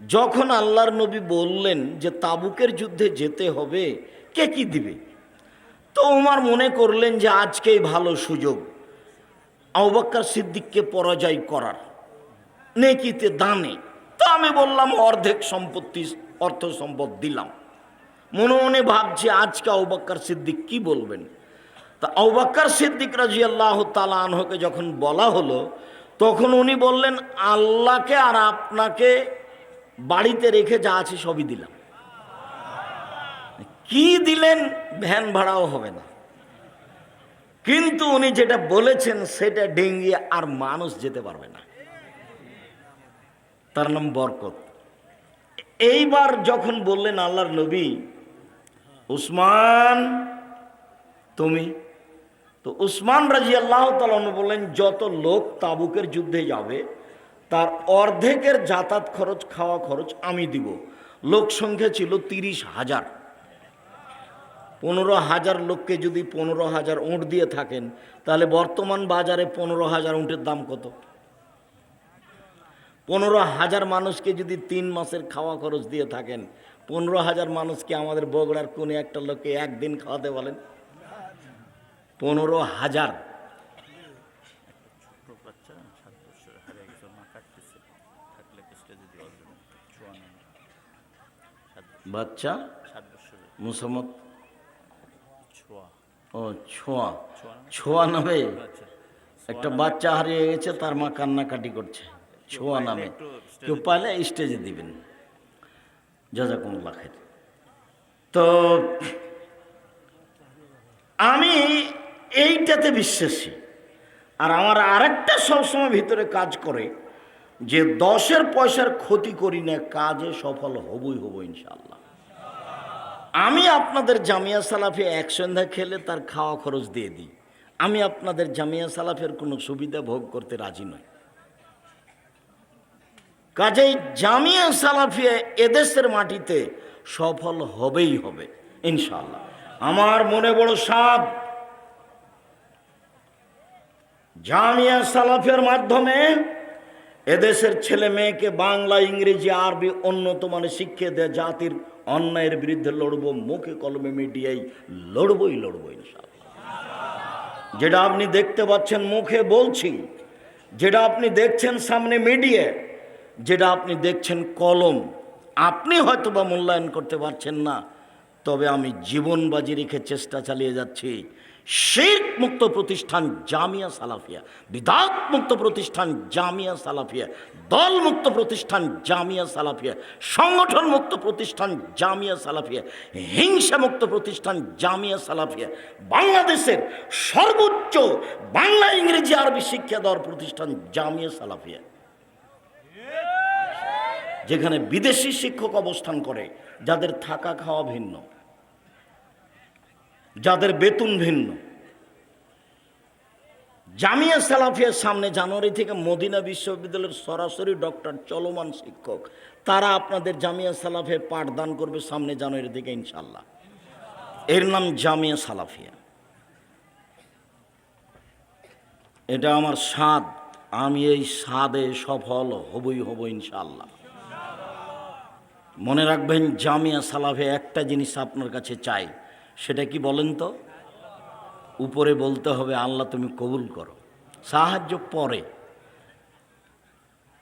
যখন আল্লাহর নবী বললেন যে তাবুকের যুদ্ধে যেতে হবে, কে কি দিবে? তো ওমার মনে করলেন যে আজকেই ভালো সুযোগ। আউবাক্কার সিদ্দিককে পরাজয় করার, নেকিতে দানে। তো আমি বললাম, অর্ধেক সম্পত্তি, অর্থ সম্পদ দিলাম। মনে মনে ভাবছি, আজকে আউবাক্কার সিদ্দিক কি বলবেন? তা আউবাক্কার সিদ্দিক রাজি আল্লাহ তালা আনহকে যখন বলা হলো, তখন উনি বললেন, আল্লাহকে আর আপনাকে বাড়িতে রেখে যা আছে সবই দিলাম। কি দিলেন ভ্যান ভাড়াও হবে না। কিন্তু উনি যেটা বলেছেন সেটা ডেঙ্গিয়ে আর মানুষ যেতে পারবে না। তার নাম বরকত। এইবার যখন বললেন আল্লাহর নবী, উসমান, তুমি? তো উসমান রাজি আল্লাহ তালন বললেন, যত লোক তাবুকের যুদ্ধে যাবে তার অর্ধেকের যাতায়াত খরচ, খাওয়া খরচ আমি দিব। লোক সংখ্যা ছিল তিরিশ হাজার। পনেরো হাজার লোককে যদি পনেরো হাজার উঁট দিয়ে থাকেন, তাহলে বর্তমান বাজারে পনেরো হাজার উঁটের দাম কত? পনেরো হাজার মানুষকে যদি তিন মাসের খাওয়া খরচ দিয়ে থাকেন, পনেরো হাজার মানুষকে আমাদের বগুড়ার কোনো একটা লোককে একদিন খাওয়াতে বলেন? পনেরো হাজার ছোট বাচ্চা সাত বছর হারিয়ে গেছে মা কাটতেছে থাকলে কেসটা যদি অর্জন ছোঁয়া না সাত বাচ্চা মুসাম্মদ ও ছোঁয়া। ছোঁয়া নামে আচ্ছা। একটা বাচ্চা হারিয়ে গেছে তার মা কান্নাকাটি করছে। ছোঁয়া নামে। কেউ পাইলে স্টেজে দিবেন। জাজাকুমুল্লাহ খের তো আমি এইটাতে বিশ্বাসী। আর আমার আরেকটা সবসময় ভিতরে কাজ করে যে দশের পয়সার ক্ষতি করি না, কাজে সফল হবই হব ইনশাল্লাহ আমি আপনাদের জামিয়া সালাফে এক সন্ধ্যা খেলে তার খাওয়া খরচ দিয়ে দিই। আমি আপনাদের জামিয়া সালাফের কোনো সুবিধা ভোগ করতে রাজি নই। কাজেই জামিয়া সালাফিয়া এদেশের মাটিতে সফল হবেই হবে ইনশাল্লাহ আমার মনে বড় সাদ জামিয়া সালাফের মাধ্যমে এদেশের ছেলে মেয়েকে বাংলা, ইংরেজি, আরবি উন্নত মানে শিক্ষা দেয় জাতির অন্যায়ের বিরুদ্ধে লড়বো, মুখে কলমে মিডিয়ায় লড়বই লড়বো যেটা আপনি দেখতে পাচ্ছেন মুখে বলছি, যেটা আপনি দেখছেন সামনে মিডিয়া যেটা আপনি দেখছেন কলম, আপনি হয়তো বা মূল্যায়ন করতে পারছেন না, তবে আমি জীবন বাজি রেখে চেষ্টা চালিয়ে যাচ্ছি। শেখ মুক্ত প্রতিষ্ঠান জামিয়া সালাফিয়া বিধাত মুক্ত প্রতিষ্ঠান জামিয়া সালাফিয়া দল মুক্ত প্রতিষ্ঠান জামিয়া সালাফিয়া সংগঠন মুক্ত প্রতিষ্ঠান জামিয়া সালাফিয়া হিংসা মুক্ত প্রতিষ্ঠান জামিয়া সালাফিয়া, বাংলাদেশের সর্বোচ্চ বাংলা ইংরেজি আরবি শিক্ষা দেওয়ার প্রতিষ্ঠান জামিয়া সালাফিয়া। যেখানে বিদেশি শিক্ষক অবস্থান করে, যাদের থাকা খাওয়া ভিন্ন। যাদের বেতন ভিন্ন। জামিয়া সালাফিয়ার সামনে জানুয়ারি থেকে মদিনা বিশ্ববিদ্যালয়ের সরাসরি ডক্টর চলমান শিক্ষক, তারা আপনাদের জামিয়া সালাফে পাঠদান করবে সামনে জানুয়ারি থেকে ইনশাল্লাহ এর নাম জামিয়া সালাফিয়া। এটা আমার স্বাদ। আমি এই স্বাদে সফল হবই হব ইনশাল্লাহ মনে রাখবেন, জামিয়া সালাফে একটা জিনিস আপনার কাছে চাই। সেটা কি বলেন তো? উপরে বলতে হবে, আল্লাহ তুমি কবুল করো। সাহায্য পরে।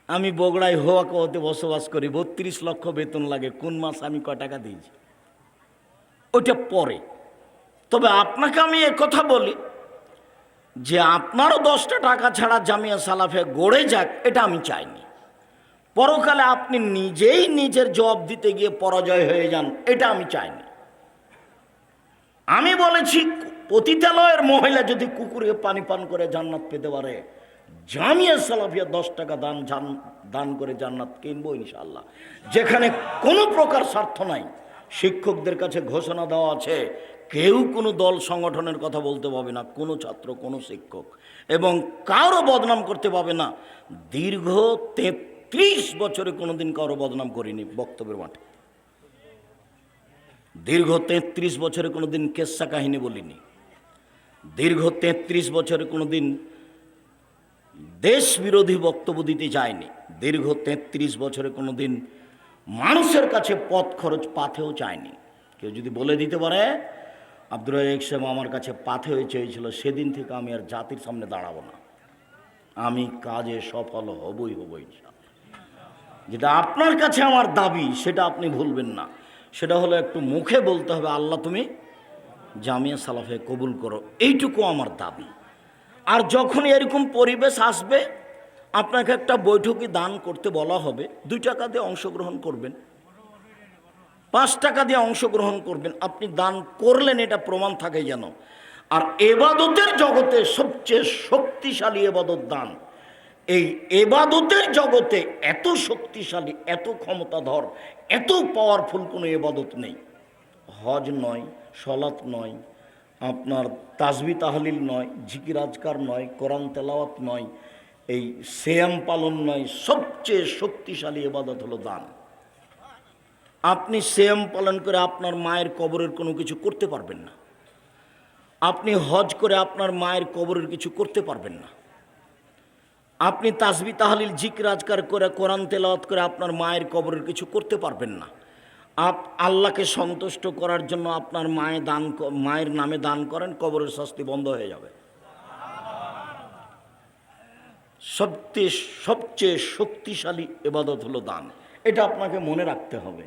আমি বগড়ায় হোয়া কহতে বসবাস করি, বত্রিশ লক্ষ বেতন লাগে, কোন মাস আমি কয় টাকা দিয়েছি? ওইটা পরে। তবে আপনাকে আমি কথা বলি, যে আপনারও দশটা টাকা ছাড়া জামিয়া সালাফে গড়ে যাক, এটা আমি চাইনি। পরকালে আপনি নিজেই নিজের জবাব দিতে গিয়ে পরাজয় হয়ে যান, এটা আমি চাইনি। আমি বলেছি, পতিতালয়ের মহিলা যদি কুকুরে পানি পান করে জান্নাত পেতে পারে, জামিয়া সালাফিয়া দশ টাকা দান দান করে জান্নাত কিনবো ইনশাল্লাহ যেখানে কোনো প্রকার স্বার্থ নাই, শিক্ষকদের কাছে ঘোষণা দেওয়া আছে, কেউ কোনো দল সংগঠনের কথা বলতে পাবে না, কোনো ছাত্র, কোনো শিক্ষক, এবং কারও বদনাম করতে পাবে না। দীর্ঘ তেত্রিশ বছরে কোনোদিন কারও বদনাম করিনি বক্তব্যের মাঠে। দীর্ঘ তেত্রিশ বছরে কোনো দিন কেসা কাহিনী বলিনি। দীর্ঘ তেত্রিশ বছরে কোনো দিন দেশ বিরোধী বক্তব্য দিতে যায়নি। দীর্ঘ তেত্রিশ বছরে কোনো দিন মানুষের কাছে পথ খরচ পাথেও চায়নি। কেউ যদি বলে দিতে পারে, আব্দুর রাজাক সাহেব আমার কাছে পাথে হয়ে চেয়েছিল, সেদিন থেকে আমি আর জাতির সামনে দাঁড়াবো না। আমি কাজে সফল হবই হবই যেটা আপনার কাছে আমার দাবি, সেটা আপনি ভুলবেন না। সেটা হলো একটু মুখে বলতে হবে, আল্লাহ তুমি জামিয়া সালাফে কবুল করো। এইটুকু আমার দাবি। আর যখন এরকম পরিবেশ আসবে, আপনাকে একটা বৈঠকি দান করতে বলা হবে। দুই টাকা দিয়ে অংশগ্রহণ করবেন। পাঁচ টাকা দিয়ে অংশগ্রহণ করবেন। আপনি দান করলেন, এটা প্রমাণ থাকে যেন। আর এবাদতের জগতে সবচেয়ে শক্তিশালী এবাদত দান। এই এবাদতের জগতে এত শক্তিশালী, এত ক্ষমতাধর, এত পাওয়ারফুল কোনো এবাদত নেই। হজ নয়, সলাৎ নয়, আপনার তাজবি তাহলিল নয়, জিকির আজকার নয়, কোরআন তেলাওয়াত নয়, এই সেয়াম পালন নয়, সবচেয়ে শক্তিশালী এবাদত হলো দান। আপনি সেম পালন করে আপনার মায়ের কবরের কোনো কিছু করতে পারবেন না। আপনি হজ করে আপনার মায়ের কবরের কিছু করতে পারবেন না। আপনি তাসবি তাহলিল জিকির আজকার করে, কোরআন তেলাওয়াত করে আপনার মায়ের কবরের কিছু করতে পারবেন না। আপ আল্লাহকে সন্তুষ্ট করার জন্য আপনার মায়ের দান মায়ের নামে দান করেন, কবরের শাস্তি বন্ধ হয়ে যাবে। সবচেয়ে সবচেয়ে শক্তিশালী এবাদত হলো দান। এটা আপনাকে মনে রাখতে হবে।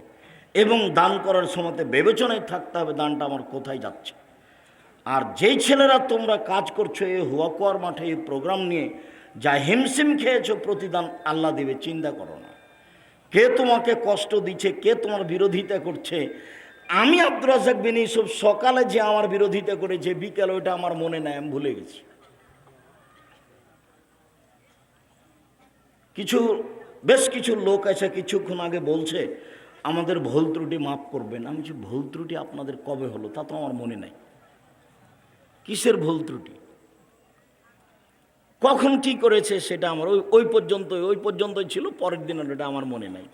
এবং দান করার সময় বিবেচনায় থাকতে হবে দানটা আমার কোথায় যাচ্ছে। আর যেই ছেলেরা তোমরা কাজ করছ এই হুয়াকুয়ার মাঠে এই প্রোগ্রাম নিয়ে যা হিমশিম খেয়েছো প্রতিদান আল্লাহ দেবে, চিন্তা করো না। কে তোমাকে কষ্ট দিচ্ছে, কে তোমার বিরোধিতা করছে? আমি আব্দুর রাজাক বিন সকালে যে আমার বিরোধিতা করেছে, বিকেল ওইটা আমার মনে নেয় আমি ভুলে গেছি। কিছু, বেশ কিছু লোক আছে কিছুক্ষণ আগে বলছে, আমাদের ভুল ত্রুটি মাফ করবেন। আমি বলছি, ভুল ত্রুটি আপনাদের কবে হলো? তা তো আমার মনে নাই। কিসের ভুল ত্রুটি? কখন কি করেছে সেটা আমার ওই ওই পর্যন্ত ওই পর্যন্তই ছিল, পরের দিন ওটা আমার মনে নাই।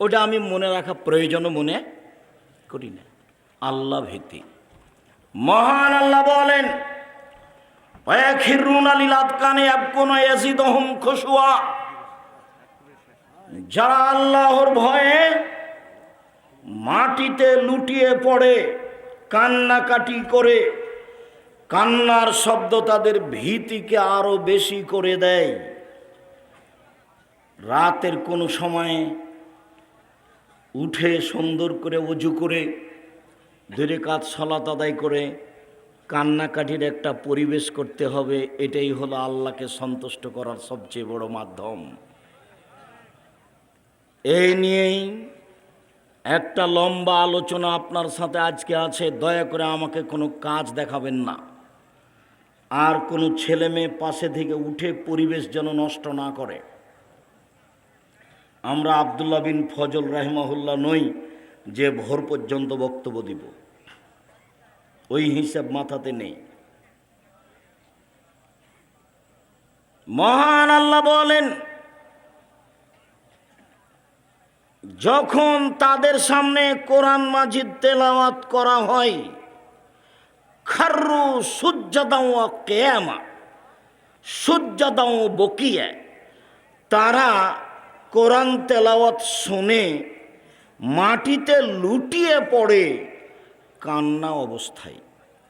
ওটা আমি মনে রাখা প্রয়োজনও মনে করি না। আল্লাহ ভীতি। মহান আল্লাহ বলেন যারা আল্লাহর ভয়ে মাটিতে লুটিয়ে পড়ে, কান্নাকাটি করে কান্নার শব্দ তাদের ভীতিকে আরও বেশি করে দেয়। রাতের কোনো সময়ে উঠে সুন্দর করে অজু করে দূরে কাজ সলাত আদায় করে কান্নাকাটির একটা পরিবেশ করতে হবে, এটাই হলো আল্লাহকে সন্তুষ্ট করার সবচেয়ে বড় মাধ্যম। এই নিয়েই একটা লম্বা আলোচনা আপনার সাথে আজকে আছে, দয়া করে আমাকে কোনো কাজ দেখাবেন না। আর কোনো ছেলে মেয়ে পাশে থেকে উঠে পরিবেশ যেন নষ্ট না করে। আমরা আবদুল্লাহ বিন ফজল রাহিমাহুল্লাহ নই, যে ভোর পর্যন্ত বক্তব্য দিব। ওই হিসাব মাথাতে নেই। মহান আল্লাহ বলেন, যখন তাদের সামনে কোরআন মাজিদ তেলাওয়াত করা হয় খারু সূর্যদাও কেয়ামা। সূর্যদাও বকিয়া। তারা কোরআন তেলাওয়াত শুনে মাটিতে লুটিয়ে পড়ে কান্না অবস্থায়।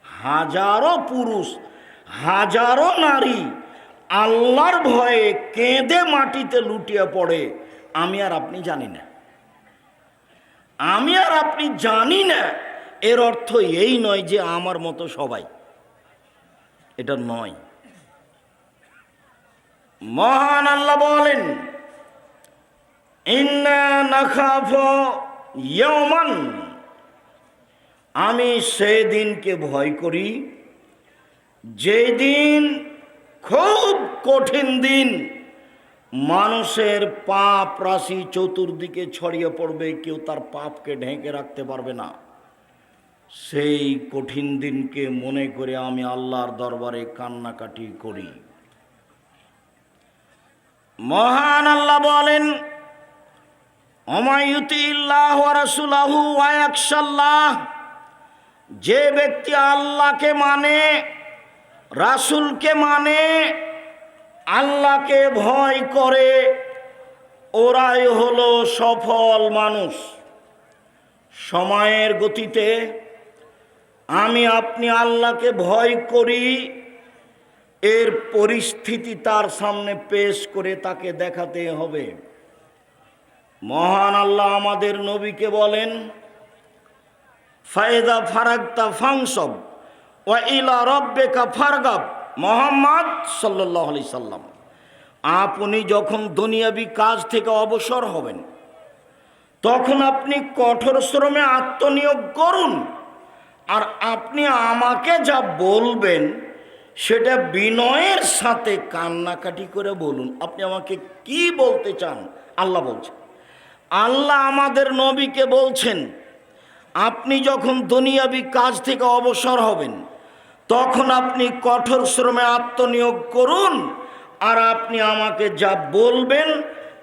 হাজারো পুরুষ, হাজারো নারী আল্লাহর ভয়ে কেঁদে মাটিতে লুটিয়ে পড়ে। আমি আর আপনি জানি না। আমি আর আপনি জানি না এর অর্থ এই নয় যে আমার মতো সবাই। এটা নয়। মহান আল্লাহ বলেন আমি সেই দিনকে ভয় করি যেই দিন খুব কঠিন দিন, মানুষের পাপ রাশি চতুর্দিকে ছড়িয়ে পড়বে, কেউ তার পাপকে ঢেকে রাখতে পারবে না। সেই কঠিন দিনকে মনে করে আমি আল্লাহর দরবারে কান্নাকাটি করি। মহান আল্লাহ বলেন যে ব্যক্তি আল্লাহকে মানে রাসুলকে মানে আল্লাহকে ভয় করে, ওরাই হলো সফল মানুষ। সময়ের গতিতে আমি আপনি আল্লাহকে ভয় করি। এর পরিস্থিতি তার সামনে পেশ করে তাকে দেখাতে হবে। মহান আল্লাহ আমাদের নবীকে বলেন ফায়দা ফারাক্তা ফাংসব ওয়া ইলা রব্বেকা ফারগাব। মোহাম্মদ সাল্লাহ আলি সাল্লাম, আপনি যখন দুনিয়াবি কাজ থেকে অবসর হবেন, তখন আপনি কঠোর শ্রমে আত্মনিয়োগ করুন। আর আপনি আমাকে যা বলবেন, সেটা বিনয়ের সাথে কান্নাকাটি করে বলুন। আপনি আমাকে কি বলতে চান? আল্লাহ বলছেন আল্লাহ আমাদের নবীকে বলছেন, আপনি যখন দুনিয়াবি কাজ থেকে অবসর হবেন, তখন আপনি কঠোর শ্রমে আত্মনিয়োগ করুন আর আপনি আমাকে যা বলবেন,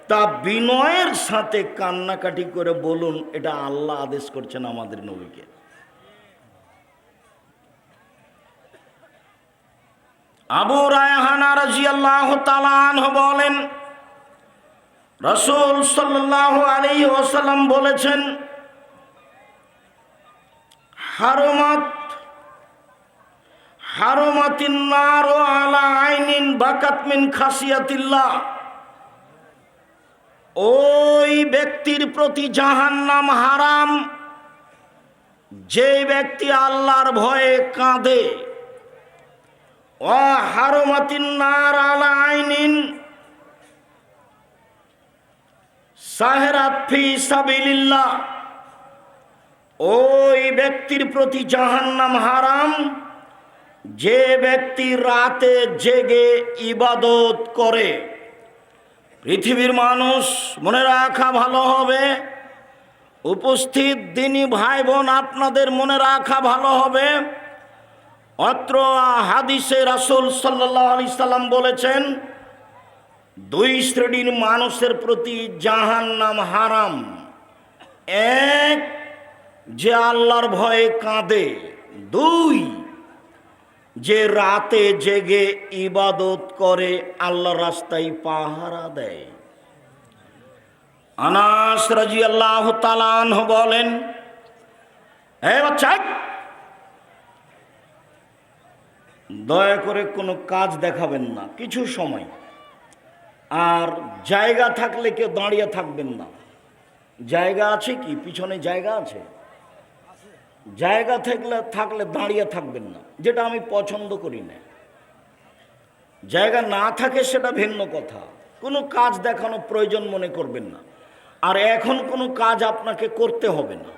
তা বিনয়ের সাথে কান্নাকাটি করে বলুন, এটা আল্লাহ আদেশ করছেন আমাদের নবীকে। আবু রায়হানা রাজিয়াল্লাহ তালান বলেন, রসুল সাল্লাহ আলী ওসাল্লাম বলেছেন, হারমাত, হারমাতিন নার আলা আইনিন বাকাত মিন খাসিয়াতিল্লাহ। ওই ব্যক্তির প্রতি জাহান্নাম হারাম যে ব্যক্তি আল্লাহর ভয়ে কাঁদে। ও হারমাতিন নার আলা আইনিন। সাহেরাত সাবিলিল্লাহ। ওই ব্যক্তির প্রতি জাহান্নাম হারাম। যে ব্যক্তি রাতে জেগে ইবাদত করে, পৃথিবীর মানুষ মনে রাখা ভালো হবে। উপস্থিত দিনী ভাই বোন আপনাদের মনে রাখা ভালো হবে। অত্র হাদিসে রাসুল সাল্লাহ আলি সাল্লাম বলেছেন, দুই শ্রেণির মানুষের প্রতি জাহান্নাম হারাম। এক, যে আল্লাহর ভয়ে কাঁদে। দুই, যে রাতে জেগে ইবাদত করে আল্লাহ রাস্তায় পাহারা দেয়। আনাস রাজি আল্লাহ তালান বলেন, হে বাচ্চা দয়া করে কোনো কাজ দেখাবেন না, কিছু সময়। আর জায়গা থাকলে কেউ দাঁড়িয়ে থাকবেন না। জায়গা আছে কি? পিছনে জায়গা আছে? জায়গা থাকলে থাকলে দাঁড়িয়ে থাকবেন না, যেটা আমি পছন্দ করি না। জায়গা না থাকে সেটা ভিন্ন কথা। কোনো কাজ দেখানো প্রয়োজন মনে করবেন না। আর এখন কোনো কাজ আপনাকে করতে হবে না।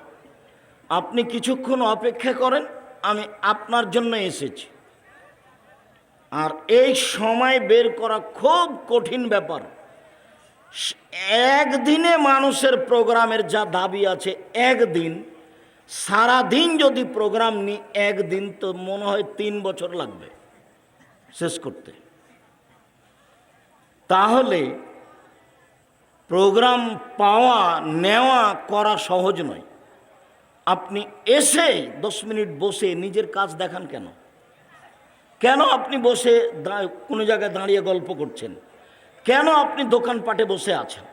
আপনি কিছুক্ষণ অপেক্ষা করেন, আমি আপনার জন্য এসেছি। আর এই সময় বের করা খুব কঠিন ব্যাপার। একদিনে মানুষের প্রোগ্রামের যা দাবি আছে একদিন সারা দিন যদি প্রোগ্রাম নিই একদিন তো মনে হয় তিন বছর লাগবে শেষ করতে। তাহলে প্রোগ্রাম পাওয়া, নেওয়া করা সহজ নয়। আপনি এসে দশ মিনিট বসে নিজের কাজ দেখান কেন? কেন আপনি বসে কোনো জায়গায় দাঁড়িয়ে গল্প করছেন? কেন আপনি দোকানপাটে বসে আছেন?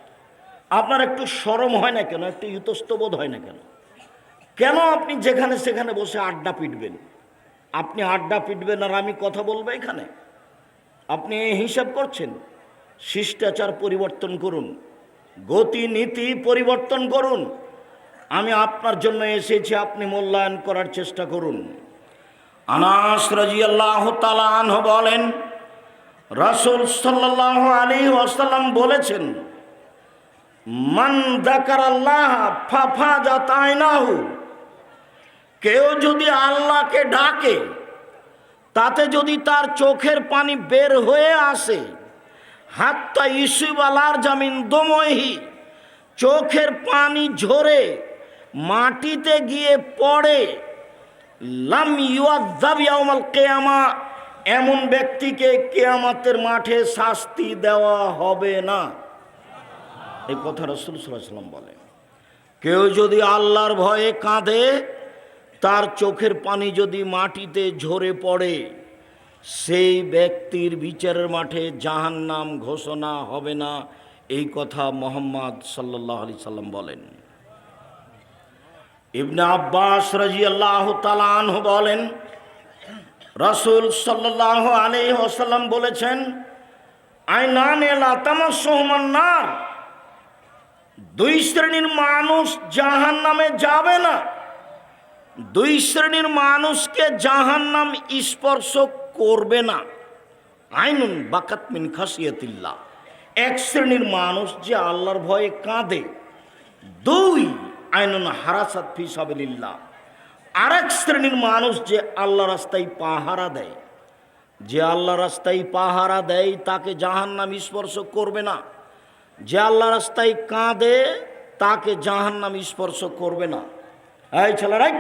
আপনার একটু সরম হয় না কেন? একটু ইতস্তবোধ হয় না কেন? কেন আপনি যেখানে সেখানে বসে আড্ডা পিটবেন? আপনি আড্ডা পিটবেন আর আমি কথা বলব এখানে? আপনি হিসাব করছেন? শিষ্টাচার পরিবর্তন করুন। গতি নীতি পরিবর্তন করুন। আমি আপনার জন্য এসেছি, আপনি মূল্যায়ন করার চেষ্টা করুন। আনাস রাজিয়াল্লাহ তালাহ বলেন, রাসুল সাল্লাহ আলী ওয়াসাল্লাম বলেছেন, মান দাকার আল্লাহ ফাফা যাতায়নাহু কেউ যদি আল্লাহকে ডাকে, তাতে যদি তার চোখের পানি বের হয়ে আসে, হাত্তা ইসুবালার জামিন দমহি চোখের পানি ঝরে, মাটিতে গিয়ে পড়ে লাম ইউয়াজ্জাবিয়াউমাল কেয়ামা, এমন ব্যক্তিকে কেয়ামাতের মাঠে শাস্তি দেওয়া হবে না। এই কথা রসুল সাল্লাম বলে কেউ যদি আল্লাহর ভয়ে কাঁদে, তার চোখের পানি যদি মাটিতে ঝরে পড়ে, সেই ব্যক্তির বিচারের মাঠে জাহান্নাম ঘোষণা হবে না, এই কথা মোহাম্মদ সাল্লাহ আলি সাল্লাম বলেন। ইবনে আব্বাস রাজি আল্লাহ তালাহ বলেন, রসুল সাল্লাহ আলী ওসাল্লাম বলেছেন এলাতামার দুই শ্রেণির মানুষ জাহান নামে যাবে না। দুই শ্রেণির মানুষকে জাহান নাম স্পর্শ করবে না। আইনুন বাকাত মিন খাসিয়াতিল্লাহ এক শ্রেণির মানুষ যে আল্লাহর ভয়ে কাঁদে। দুই আইনুন হারাসাত ফি সাবিলিল্লাহ। আরেক শ্রেণির মানুষ যে আল্লাহ রাস্তায় পাহারা দেয়, যে আল্লাহ রাস্তায় পাহারা দেয়, তাকে জাহান্নাম স্পর্শ করবে না। যে আল্লাহ রাস্তায় কাঁদে, তাকে জাহান্নাম স্পর্শ করবে না। এই ছেলেরাই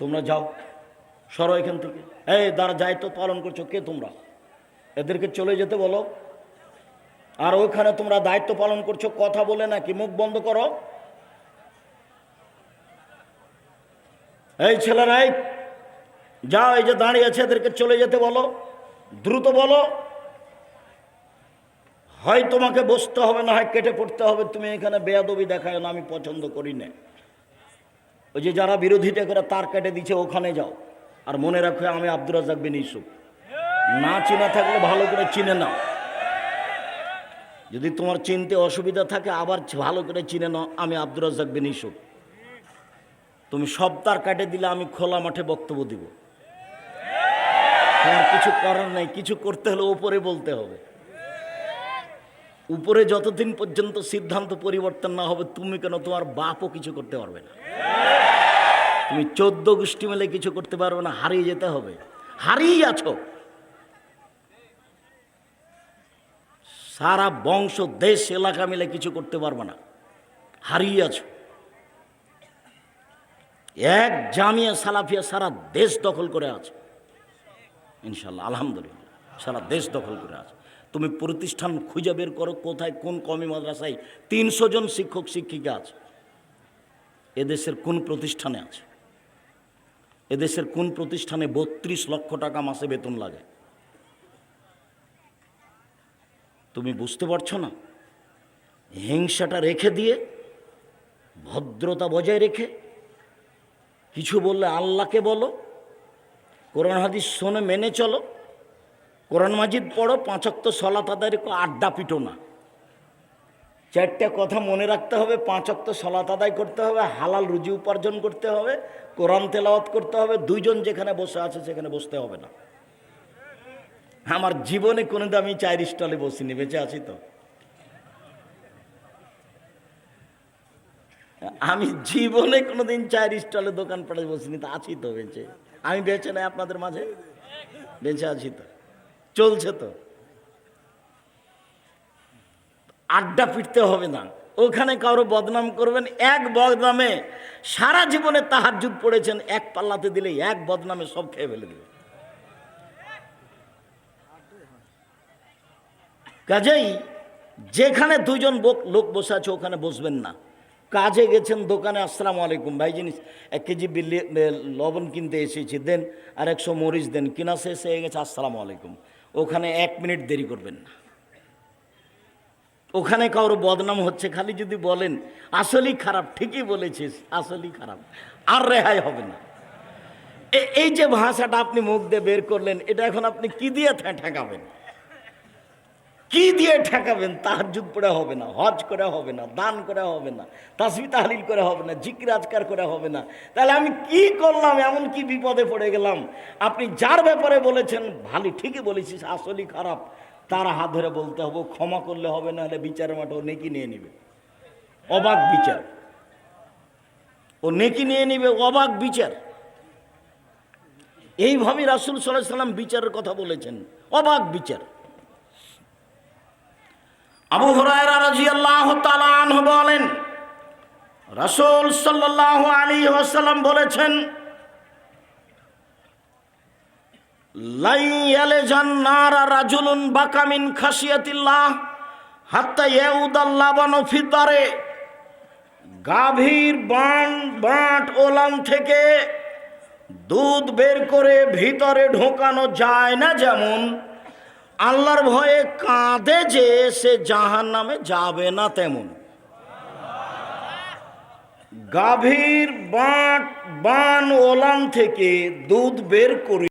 তোমরা যাও, সরো এখান থেকে। এই দ্বারা দায়িত্ব পালন করছ কে তোমরা? এদেরকে চলে যেতে বলো। আর ওইখানে তোমরা দায়িত্ব পালন করছ, কথা বলে নাকি, মুখ বন্ধ করো। এই ছেলেরাই যা এই যে দাঁড়িয়ে আছে, এদেরকে চলে যেতে বলো। দ্রুত বলো। হয় তোমাকে বসতে হবে, না হয় কেটে পড়তে হবে। তুমি এখানে বেয়াদবি দেখায় না, আমি পছন্দ করি না। ওই যে যারা বিরোধিতা করে, তার কেটে দিচ্ছে ওখানে যাও। আর মনে রাখো, আমি আব্দুর রাজাক বিন ইসুফ না চিনা থাকলে ভালো করে চিনে নাও। যদি তোমার চিনতে অসুবিধা থাকে, আবার ভালো করে চিনে নাও, আমি আব্দুর রাজাক বিন ইসুফ তুমি সব তার কাটে দিলে আমি খোলা মাঠে বক্তব্য দিব। তোমার কিছু করার নাই, কিছু করতে হলে উপরে বলতে হবে। উপরে যতদিন পর্যন্ত সিদ্ধান্ত পরিবর্তন না হবে, তুমি কেন তোমার বাপও কিছু করতে পারবে না? তুমি চোদ্দ গোষ্ঠী মেলে কিছু করতে পারবে না, হারিয়ে যেতে হবে। হারিয়ে আছো। সারা বংশ, দেশ, এলাকা মিলে কিছু করতে পারবে না। হারিয়ে আছো। এক জামিয়া সালাফিয়া সারা দেশ দখল করে আছে। ইনশাল্লাহ আলহামদুলিল্লাহ, সারা দেশ দখল করে আছে। তুমি প্রতিষ্ঠান খুঁজে বের করো, কোথায় কোন কমি মাদ্রাসায় তিনশো জন শিক্ষক, শিক্ষিকা আছে। এদেশের কোন প্রতিষ্ঠানে আছে? এদেশের কোন প্রতিষ্ঠানে বত্রিশ লক্ষ টাকা মাসে বেতন লাগে? তুমি বুঝতে পারছ না? হিংসাটা রেখে দিয়ে, ভদ্রতা বজায় রেখে কিছু বললে আল্লাহকে বলো, কোরআন হাদিস শোনে, মেনে চলো। কোরআন মাজিদ পড়ো পাঁচক্ত সলাত আদায় করে আড্ডা পিটো না। চারটা কথা মনে রাখতে হবে পাঁচক্ত সলাত আদায় করতে হবে, হালাল রুজি উপার্জন করতে হবে, কোরআন তেলাওয়াত করতে হবে, দুইজন যেখানে বসে আছে সেখানে বসতে হবে না। আমার জীবনে কোনো আমি চায়ের স্টলে বসিনি, বেঁচে আছি তো। আমি জীবনে কোনোদিন চায়ের স্টলে দোকান পাড়ে বসিনি, তো আছি তো বেঁচে। আমি বেঁচে নাই আপনাদের মাঝে? বেঁচে আছি তো। চলছে তো। আড্ডা পিটতে হবে না। ওখানে কারও বদনাম করবেন, এক বদনামে সারা জীবনে তাহাজুদ পড়েছেন, এক পাল্লাতে দিলে এক বদনামে সব খেয়ে ফেলে দেবে। কাজেই যেখানে দুজন লোক বসে আছে, ওখানে বসবেন না। কাজে গেছেন দোকানে, আসসালামু আলাইকুম। ভাই, জিনিস, এক কেজি বিল্লি লবণ কিনতে এসেছি, দেন আর একশো মরিচ দেন, কিনা শেষ হয়ে গেছে, আসসালামু আলাইকুম। ওখানে এক মিনিট দেরি করবেন না। ওখানে কারও বদনাম হচ্ছে, খালি যদি বলেন, আসলেই খারাপ, ঠিকই বলেছিস, আসলেই খারাপ, আর রেহাই হবে না। এই যে ভাষাটা আপনি মুখ দিয়ে বের করলেন, এটা এখন আপনি কি দিয়ে ঠেকাবেন? কি দিয়ে ঠেকাবেন? তাহাজুদ পড়ে হবে না, হজ করে হবে না, দান করে হবে না, তাসবি তাহলিল করে হবে না, জিকির আজকার করে হবে না। তাহলে আমি কি করলাম? এমন কি বিপদে পড়ে গেলাম? আপনি যার ব্যাপারে বলেছেন, ভালো ঠিকই বলেছিস, আসলেই খারাপ। তার হাত ধরে বলতে হবে, ক্ষমা করলে হবে না হলে বিচারের মাঠে ও নেকি নিয়ে নিবে। অবাক বিচার। ও নেকি নিয়ে নিবে, অবাক বিচার। এইভাবেই রাসুল সাল্লাহ সাল্লাম বিচারের কথা বলেছেন। অবাক বিচার। আবু হুরায়রা রাদিয়াল্লাহু তাআলা আনহু বলেন, রাসূল সাল্লাল্লাহু আলাইহি ওয়াসাল্লাম বলেছেন ইয়ালজান্নারা রাজুলুন বাকামিন গাভীর বান, বাট ওলান থেকে দুধ বের করে ভিতরে ঢোকানো যায় না যেমন আল্লাহর ভয়ে কাঁদে যে সে জাহান নামে যাবে না তেমন। গাভীর বাঁট, বান, ওলান থেকে দুধ বের করে